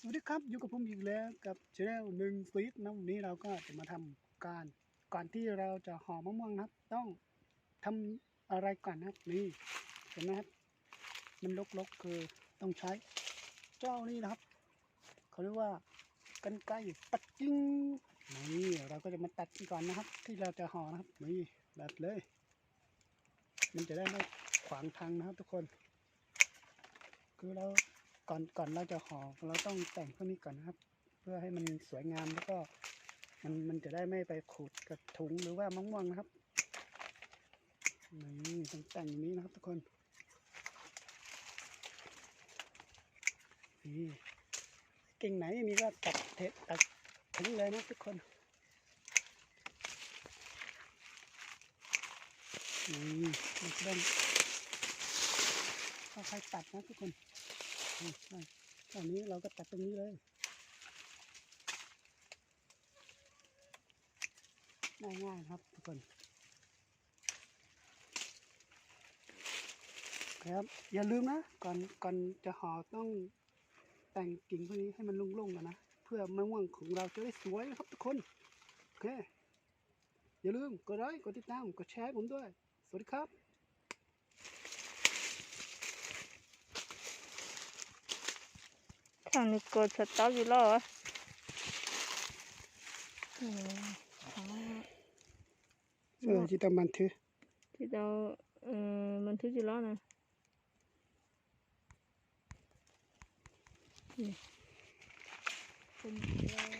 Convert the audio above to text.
สวัสดีครับอยู่กับผมอีกแล้วกับช anel หนึ่งฟีดนะวันนี้เราก็จะมาทำการก่อนที่เราจะห่อมะม่วงนะครับ ต้องทำอะไรก่อนนะครับนี่เห็นไหมครับ มันลกๆคือต้องใช้ เจ้านี่นะครับ เขาเรียกว่ากันไกรตัดจิ้งนี่เราก็จะมาตัดก่อนนะครับ ที่เราจะห่อนะครับนี่ตัดเลย มันจะได้ไม่ขวางทางนะครับทุกคน คือเรา ก่อนก่อนเราจะห่อเราต้องแต่งพวกนี้ก่อนนะครับ เพื่อให้มันสวยงามแล้วก็มันมันจะได้ไม่ไปขูดกับถุงหรือว่ามะม่วงนะครับนี่ต้องแต่งอย่างนี้นะครับทุกคนนี่กิ่งไหนมีก็ตัดเทตัดทิ้งเลยนะทุกคนนี่ต้องค่อยๆตัดนะทุกคน ตอนนี้เราก็ตัดตรงนี้เลยง่ายๆครับทุกคนครับอย่าลืมนะ ก่อนก่อนจะห่อต้องแต่งกิ่งพวกนี้ให้มันโล่งๆกันนะ เพื่อมะม่วงของเราจะได้สวยนะครับทุกคน โอเค อย่าลืมกดไลค์กดติดตาม กดแชร์ผมด้วย สวัสดีครับ ทางนี้กดสต็อปอยู่แล้วเออที่ต้องบันทึกที่เราเอ่อบันทึกอยู่แล้วนะนี่เป็นแล้ว